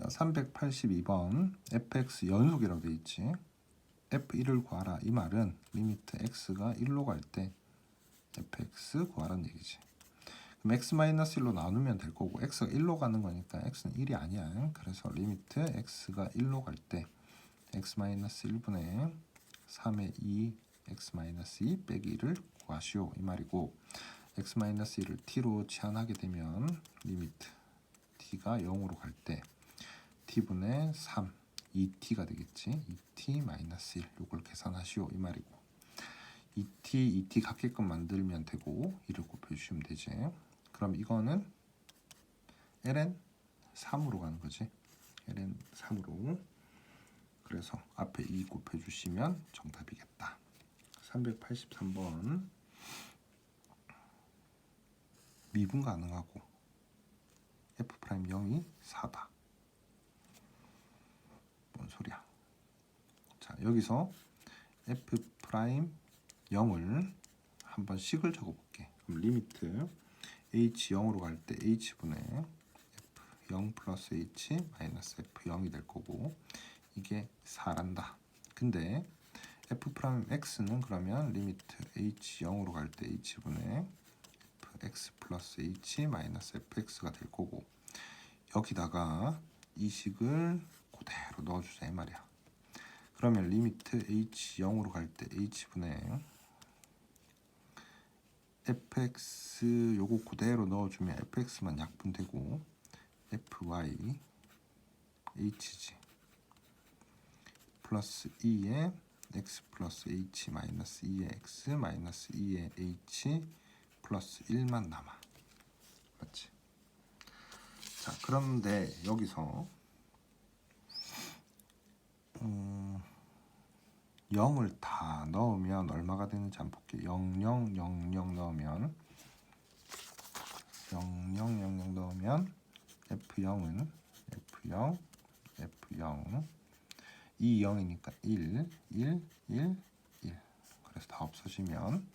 자, 382번 fx 연속이라고 돼 있지. f1을 구하라. 이 말은 리미트 x가 1로 갈 때 fx 구하라는 얘기지. 그럼 x 1로 나누면 될 거고 x가 1로 가는 거니까 x는 1이 아니야. 그래서 리미트 x가 1로 갈 때 x 1분의 3의 2 x 2 빼기 1을 구하시오 이 말이고 x 1을 t로 치환하게 되면 리미트 t가 0으로 갈때 t분의 3 2t가 되겠지? 2t 마이너스 1 요걸 계산하시오 이 말이고. 2t 2t 같게끔 만들면 되고 1을 곱해주시면 되지. 그럼 이거는 ln 3으로 가는 거지. ln 3으로. 그래서 앞에 2 곱해주시면 정답이겠다. 383번. 미분 가능하고 f 프라임 0이 4다. 뭔 소리야? 자 여기서 f 프라임 0을 한번 식을 적어볼게. 그럼 리미트 h 0으로 갈 때 h 분의 f 0 플러스 h 마이너스 f 0이 될 거고 이게 4란다. 근데 f 프라임 x는 그러면 리미트 h 0으로 갈 때 h 분의 x 플러스 h 마이너스 fx가 될 거고 여기다가 이 식을 그대로 넣어주자 이 말이야. 그러면 리미트 h 0으로 갈 때 h 분의 fx 요거 그대로 넣어주면 fx만 약분되고 fy hg 플러스 2에 x 플러스 h 마이너스 2의 x 마이너스 2의 h 플러스 1만 남아. 맞지? 자, 그런데 여기서 0을 다 넣으면 얼마가 되는지 한번 볼게요. 0, 0, 0, 0 넣으면 0, 0, 0, 0 넣으면 F0은 F0, F0 이 0이니까 1, 1, 1, 1 그래서 다 없어지면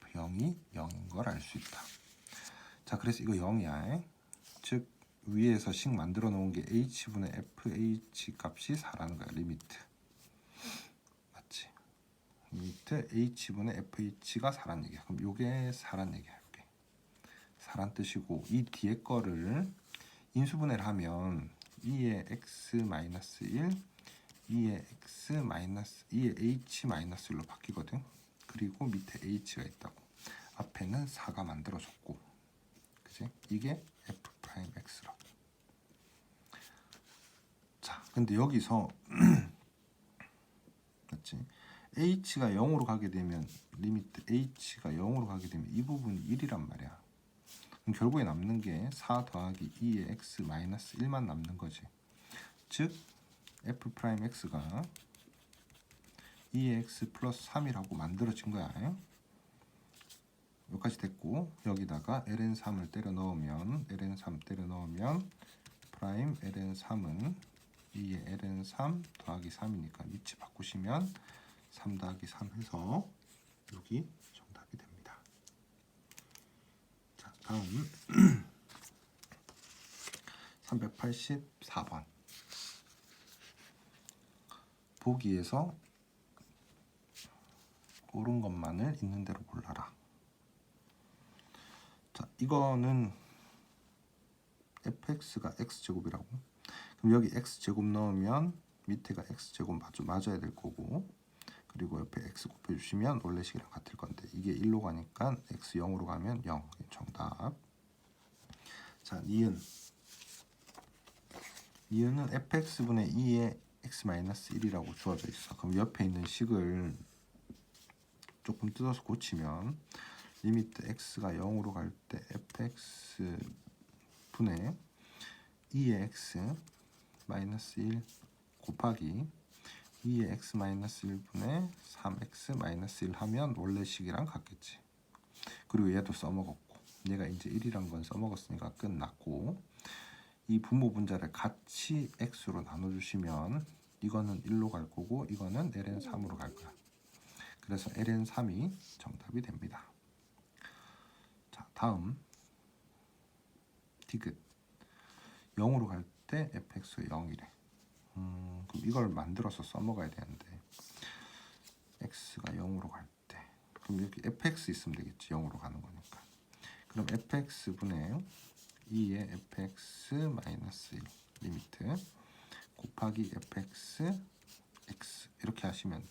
F0이 0인 걸 알 수 있다. 자, 그래서 이거 0이야. 즉 위에서 식 만들어 놓은 게 h분의 fh 값이 4라는 거야. 리미트. 리미트 h분의 fh가 4란 얘기야. 그럼 요게 4란 얘기야. 요게. 4란 뜻이고 이 뒤에 거를 인수분해를 하면 2의 x 마이너스 1 2의 x 마이너스 2의 h 마이너스 1로 바뀌거든. 그리고 밑에 h가 있다고. 앞에는 4가 만들어졌고. 그지? 이게 f 프라임 x라고. 자, 근데 여기서? h가 0으로 가게 되면 리미트 h가 0으로 가게 되면 이 부분이 1이란 말이야. 그럼 결국에 남는 게 4 더하기 2의 x 마이너스 1만 남는 거지. 즉 f 프라임 x가 2의 x 플러스 3이라고 만들어진 거야. 여기까지 됐고 여기다가 ln3을 때려 넣으면 ln3 때려 넣으면 프라임 ln3은 2의 ln3 더하기 3이니까 위치 바꾸시면 3 더하기 3 해서 여기 정답이 됩니다. 자 다음 384번 보기에서 옳은 것만을 있는 대로 골라라. 자, 이거는 fx가 x제곱이라고. 그럼 여기 x제곱 넣으면 밑에가 x제곱 맞아, 맞아야 될 거고 그리고 옆에 x 곱해주시면 원래 식이랑 같을 건데 이게 1로 가니까 x 0으로 가면 0 정답. 자 니은. 니은은 fx분의 2의 x-1이라고 주어져 있어. 그럼 옆에 있는 식을 조금 뜯어서 고치면 리미트 x가 0으로 갈 때 fx 분의 2의 x 마이너스 1 곱하기 2의 x 마이너스 1분의 3x 마이너스 1 하면 원래 식이랑 같겠지. 그리고 얘도 써먹었고 얘가 이제 1이란 건 써먹었으니까 끝났고 이 분모 분자를 같이 x로 나눠주시면 이거는 1로 갈 거고 이거는 ln 3으로 갈 거야. 그래서 ln 3이 정답이 됩니다. 자 다음 디귿 0으로 갈 때 fx가 0이래. 이걸 만들어서 써먹어야 되는데 x가 0으로 갈 때. 그럼 여기 fx 있으면 되겠지 0으로 가는 거니까. 그럼 fx 분의 2의 fx 마이너스 1 리미트 곱하기 fx x 이렇게 하시면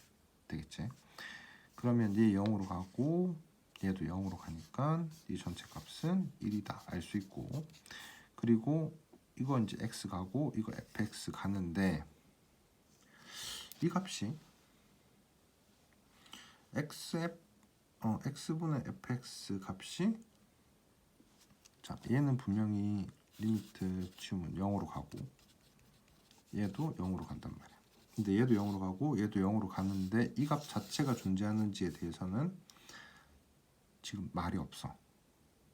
되겠지? 그러면 얘 0으로 가고 얘도 0으로 가니까 이 전체 값은 1이다. 알 수 있고. 그리고 이거 이제 x 가고 이거 fx 가는데 이 값이 xf 어 x분의 fx 값이 자 얘는 분명히 리미트 치우면 0으로 가고 얘도 0으로 간단 말이야. 근데 얘도 0으로 가고 얘도 0으로 가는데 이 값 자체가 존재하는지에 대해서는 지금 말이 없어.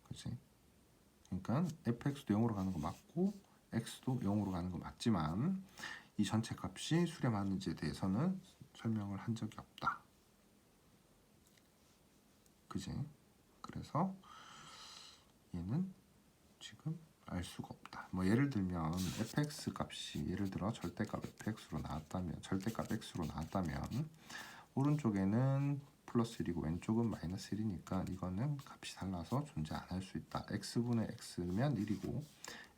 그렇지? 그러니까 fx도 0으로 가는 거 맞고 x도 0으로 가는 거 맞지만 이 전체 값이 수렴하는지에 대해서는 설명을 한 적이 없다. 그지? 그래서 얘는 지금 알 수가 없다. 뭐 예를 들면 fx 값이 예를 들어 절대값 fx로 나왔다면 절대값 x로 나왔다면 오른쪽에는 플러스 1이고 왼쪽은 마이너스 1이니까 이거는 값이 달라서 존재 안 할 수 있다. x분의 x면 1이고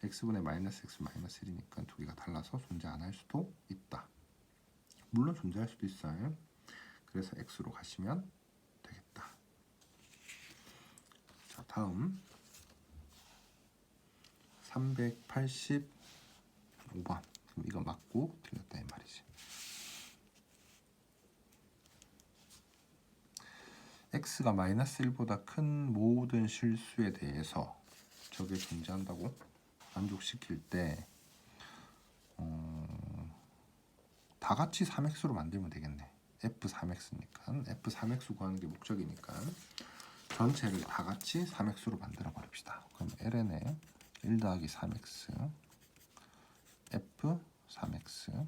x분의 마이너스 x 마이너스 1이니까 두 개가 달라서 존재 안 할 수도 있다. 물론 존재할 수도 있어요. 그래서 x로 가시면 되겠다. 자, 다음 385번. 그럼 이거 맞고 틀렸다 이 말이지. x가 마이너스 1보다 큰 모든 실수에 대해서 저게 존재한다고 만족시킬 때 어, 다 같이 3x로 만들면 되겠네. f3x니까 f3x 구하는 게 목적이니까 전체를 다 같이 3x로 만들어 버립시다. 그럼 ln에 1 더하기 3x f 3x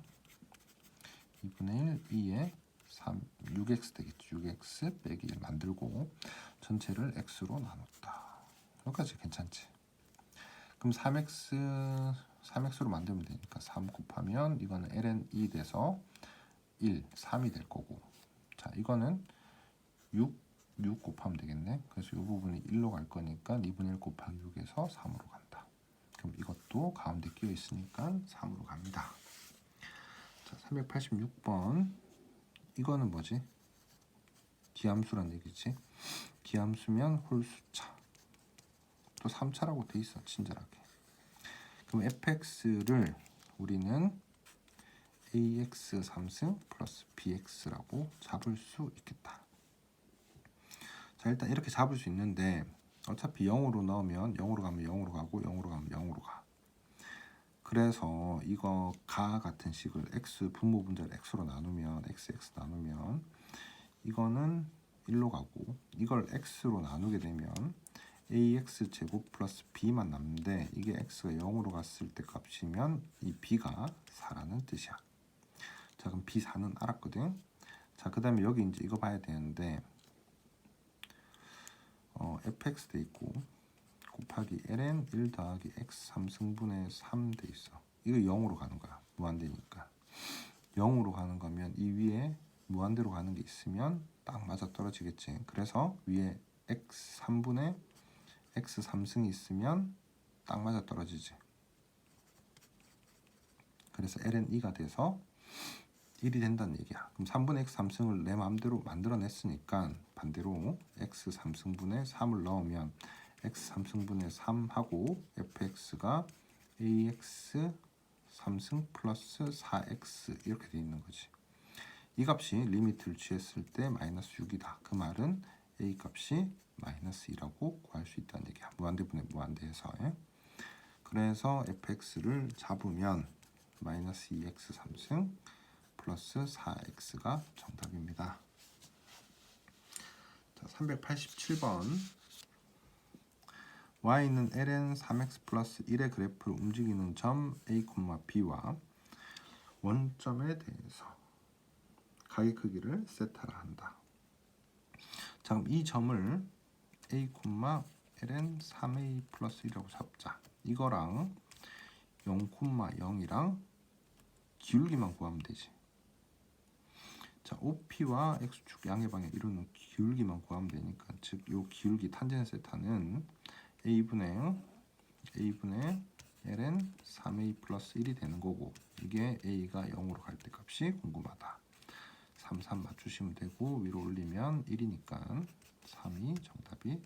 2분의 1 2에 3 6x 되겠죠. 6x 빼기 1 만들고 전체를 x로 나눴다. 여기까지 괜찮지? 그럼 3x 3x로 만들면 되니까 3 곱하면 이거는 ln 2 돼서 1, 3이 될 거고. 자 이거는 6, 6 곱하면 되겠네. 그래서 이 부분이 1로 갈 거니까 2분의 1 곱하기 6에서 3으로 간다. 그럼 이것도 가운데 끼어 있으니까 3으로 갑니다. 자 386번. 이거는 뭐지? 기함수란 얘기지? 기함수면 홀수차 또 3차라고 돼 있어 친절하게 그럼 fx를 우리는 ax 3승 플러스 bx라고 잡을 수 있겠다. 자 일단 이렇게 잡을 수 있는데 어차피 0으로 넣으면 0으로 가면 0으로 가고 0으로 가면 0으로 가. 그래서 이거 가 같은 식을 x 분모 분자를 x로 나누면 x x 나누면 이거는 1로 가고 이걸 x로 나누게 되면 ax 제곱 플러스 b만 남는데 이게 x가 0으로 갔을 때 값이면 이 b가 4라는 뜻이야. 자 그럼 b4는 알았거든. 자 그 다음에 여기 이제 이거 봐야 되는데 어, fx 돼 있고 곱하기 ln 1 더하기 x 3승분의 3 돼 있어. 이거 0으로 가는 거야. 무한대니까. 0으로 가는 거면 이 위에 무한대로 가는 게 있으면 딱 맞아 떨어지겠지. 그래서 위에 x 3분의 x 3승이 있으면 딱 맞아 떨어지지. 그래서 ln 2가 돼서 1이 된다는 얘기야. 그럼 3분의 x 3승을 내 마음대로 만들어냈으니까 반대로 x 3승분의 3을 넣으면 x 3승분의 3하고 fx가 ax 3승 플러스 4x 이렇게 돼 있는 거지. 이 값이 리미트를 취했을 때 마이너스 6이다. 그 말은 a 값이 마이너스 2라고 구할 수 있다는 얘기야. 무한대분의 무한대에서. 그래서 fx를 잡으면 마이너스 2x 3승 플러스 4x가 정답입니다. 자, 387번 y는 ln 3x 플러스 1의 그래프를 움직이는 점 a, b와 원점에 대해서 가계 크기를 세타라 한다. 자 그럼 이 점을 a, ln 3a 플러스 1이라고 잡자. 이거랑 0,0이랑 기울기만 구하면 되지. 자, OP와 X축 양의 방향 이루는 기울기만 구하면 되니까 즉 요 기울기 탄젠 세타는 A분의 A분의 ln 3A 플러스 1이 되는 거고 이게 A가 0으로 갈 때 값이 궁금하다. 3, 3 맞추시면 되고 위로 올리면 1이니까 3이 정답이.